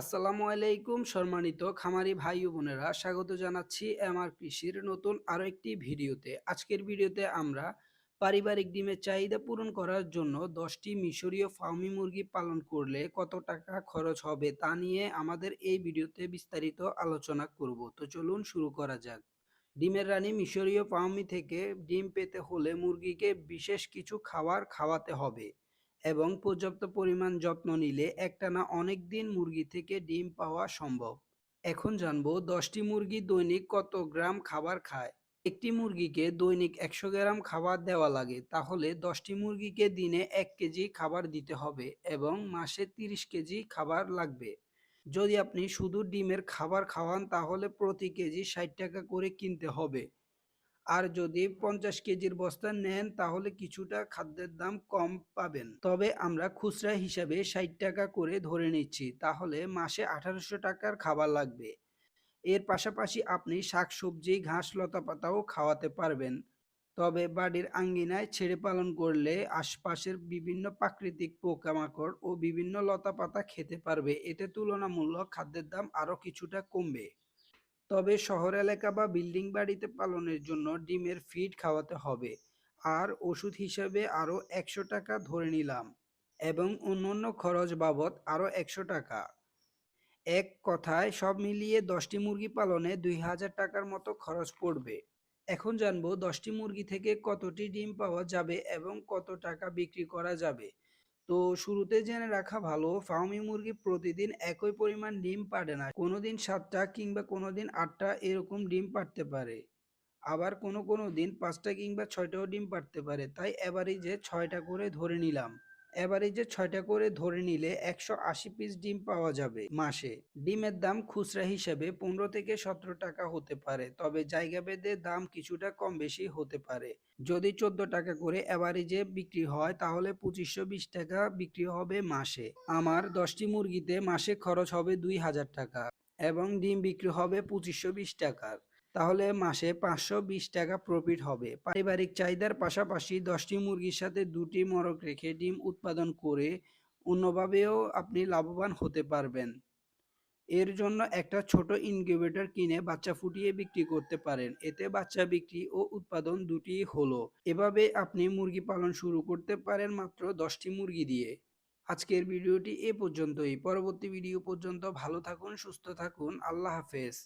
আসসালামু আলাইকুম সম্মানিত খামারি ভাই ও বোনেরা, স্বাগত জানাচ্ছি এমআর কৃষির নতুন আরও একটি ভিডিওতে। আজকের ভিডিওতে আমরা পারিবারিক ডিমের চাহিদা পূরণ করার জন্য দশটি মিশরীয় ফার্মি মুরগি পালন করলে কত টাকা খরচ হবে তা নিয়ে আমাদের এই ভিডিওতে বিস্তারিত আলোচনা করব। তো চলুন শুরু করা যাক। ডিমের রানী মিশরীয় ফার্মি থেকে ডিম পেতে হলে মুরগিকে বিশেষ কিছু খাবার খাওয়াতে হবে। এবং পর্যাপ্ত পরিমাণ যত্ন নিলে একটানা অনেক দিন মুরগি থেকে ডিম পাওয়া সম্ভব। এখন জানব দশটি মুরগি দৈনিক কত গ্রাম খাবার খায়। একটি মুরগিকে দৈনিক একশো গ্রাম খাবার দেওয়া লাগে, তাহলে দশটি মুরগিকে দিনে এক কেজি খাবার দিতে হবে এবং মাসে তিরিশ কেজি খাবার লাগবে। যদি আপনি শুধু ডিমের খাবার খাওয়ান, তাহলে প্রতি কেজি ষাট টাকা করে কিনতে হবে। আর যদি পঞ্চাশ কেজির বস্তা নেন, তাহলে কিছুটা খাদ্যের দাম কম পাবেন। তবে আমরা খুচরা হিসাবে ষাট টাকা করে ধরে নিচ্ছি, তাহলে মাসে আঠারোশো টাকার খাবার লাগবে। এর পাশাপাশি আপনি শাকসবজি, ঘাস লতা পাতাও খাওয়াতে পারবেন। তবে বাড়ির আঙ্গিনায় ছেড়ে পালন করলে আশপাশের বিভিন্ন প্রাকৃতিক পোকামাকড় ও বিভিন্ন লতা পাতা খেতে পারবে। এতে তুলনামূলক খাদ্যের দাম আরও কিছুটা কমবে। তবে শহর এলাকা বা বিল্ডিং বাড়িতে পালনের জন্য ডিমের ফিড খাওয়াতে হবে। আর ওষুধ হিসাবে আরও একশো টাকা ধরে নিলাম এবং অন্যান্য খরচ বাবদ আরও একশো টাকা। এক কথায়, সব মিলিয়ে দশটি মুরগি পালনে দুই হাজার টাকার মতো খরচ পড়বে। এখন জানব দশটি মুরগি থেকে কতটি ডিম পাওয়া যাবে এবং কত টাকা বিক্রি করা যাবে। তো শুরুতে জেনে রাখা ভালো ফার্মি মুরগি প্রতিদিন একই পরিমাণ ডিম পারে না। কোনো দিন সাতটা কিংবা কোনো দিন আটটা এরকম ডিম পারতে পারে। আবার কোনো কোনো দিন পাঁচটা কিংবা ছয়টাও ডিম পারতে পারে। তাই এভারেজে ছয়টা করে ধরে নিলাম। এভারেজে ছয়টা করে ধরে নিলে একশো আশি পিস ডিম পাওয়া যাবে মাসে। ডিমের দাম খুচরা হিসেবে পনেরো থেকে সতেরো টাকা হতে পারে, তবে জায়গা ভেদে দাম কিছুটা কম বেশি হতে পারে। যদি চোদ্দ টাকা করে এভারেজে বিক্রি হয়, তাহলে পঁচিশশো বিশ টাকা বিক্রি হবে মাসে। আমার দশটি মুরগিতে মাসে খরচ হবে দুই হাজার টাকা এবং ডিম বিক্রি হবে পঁচিশশো বিশ টাকার। তাহলে মাসে পাঁচশো বিশ টাকা প্রফিট হবে। পারিবারিক চাহিদার পাশাপাশি দশটি মুরগির সাথে দুটি মরক রেখে ডিম উৎপাদন করে অন্যভাবেও আপনি লাভবান হতে পারবেন। এর জন্য একটা ছোট ইনকিউবেটর কিনে বাচ্চা ফুটিয়ে বিক্রি করতে পারেন। এতে বাচ্চা বিক্রি ও উৎপাদন দুটি হলো। এভাবে আপনি মুরগি পালন শুরু করতে পারেন মাত্র দশটি মুরগি দিয়ে। আজকের ভিডিওটি এ পর্যন্তই। পরবর্তী ভিডিও পর্যন্ত ভালো থাকুন, সুস্থ থাকুন। আল্লাহ হাফেজ।